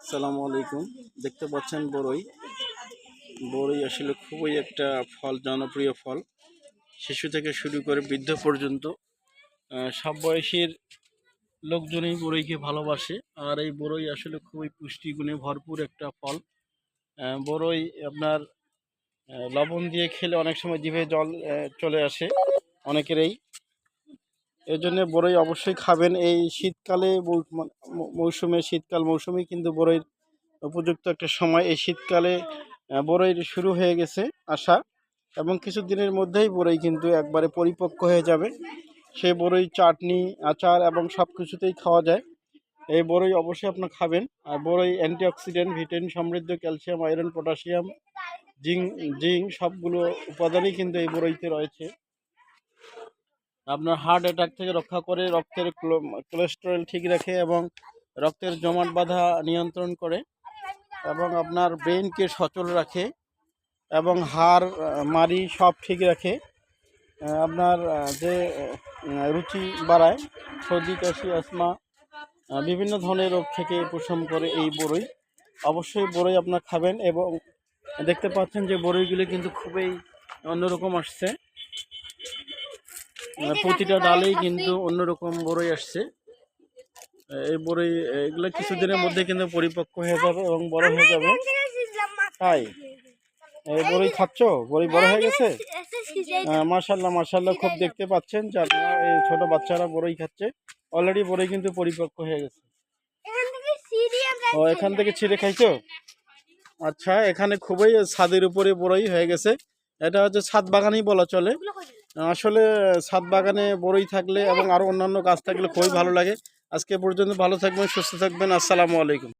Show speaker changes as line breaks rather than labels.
আসসালামু আলাইকুম। দেখতে পাচ্ছেন বড়ই। বড়ই আসলে খুবই একটা ফল, জনপ্রিয় ফল। শিশু থেকে শুরু করে বৃদ্ধ পর্যন্ত সব বয়সের লোকজনই বড়ইকে ভালোবাসে। আর এই বড়ই আসলে খুবই পুষ্টিগুণে ভরপুর একটা ফল। বড়ই আপনার লবণ দিয়ে খেলে অনেক সময় জিভে জল চলে আসে অনেকেরই। জন্য বড়ই অবশ্যই খাবেন। এই শীতকালে মৌসুমে শীতকাল মৌসুমে কিন্তু বড়ইর উপযুক্ত একটা সময়। এই শীতকালে আহ, শুরু হয়ে গেছে আসা এবং কিছু দিনের মধ্যেই বড়ই কিন্তু একবারে পরিপক্ক হয়ে যাবে। সেই বড়ই চাটনি আচার এবং সব কিছুতেই খাওয়া যায়। এই বড়ই অবশ্যই আপনার খাবেন। আর বড়ই অ্যান্টিঅক্সিডেন্ট ভিটামিন সমৃদ্ধ calcium iron potassium zinc zinc সবগুলো উপাদানই কিন্তু এই বড়ইতে রয়েছে। আপনার হার্ট অ্যাটাক থেকে রক্ষা করে রক্তের ক্লো- কোলেস্টেরল ঠিক রাখে এবং রক্তের জমাট বাঁধা নিয়ন্ত্রণ করে এবং আপনার ব্রেনকে সচল রাখে এবং হাড় মারি সব ঠিক রাখে। আপনার যে রুচি বাড়ায়, সর্দি, কাশি, আসমা বিভিন্ন ধরনের রোগ থেকে উপশম করে এই বড়ই অবশ্যই বড়ই আপনার খাবেন এবং দেখতে পাচ্ছেন যে বড়ইগুলো কিন্তু খুবই অন্যরকম আসছে। প্রতিটা ডালেই কিন্তু অন্যরকম বড়ই আসছে। এই বড়ই এগুলো কিছুদিনের মধ্যে কিন্তু পরিপক্ক হয়ে যাবে এবং বড় হয়ে যাবে। তাই? এই বড়ই খাচ্ছ? বড়ই বড় হয়ে গেছে? মার্শাল্লাহ মার্শাল্লাহ খুব দেখতে পাচ্ছেন যে আপনারা এই ছোট বাচ্চারা বড়ই খাচ্ছে। অলরেডি বড়ই কিন্তু পরিপক্ক হয়ে গেছে। ও এখান থেকে ছিঁড়ে খাইছো? আচ্ছা এখানে খুবই ছাদের উপরে বড়ই হয়ে গেছে। এটা হচ্ছে ছাদ বাগানই বলা চলে। আসলে ছাদ বাগানে বড়ই থাকলে এবং আরও অন্যান্য গাছ থাকলে খুবই ভালো লাগে। আজকে পর্যন্ত ভালো থাকবেন, সুস্থ থাকবেন, আসসালামু আলাইকুম।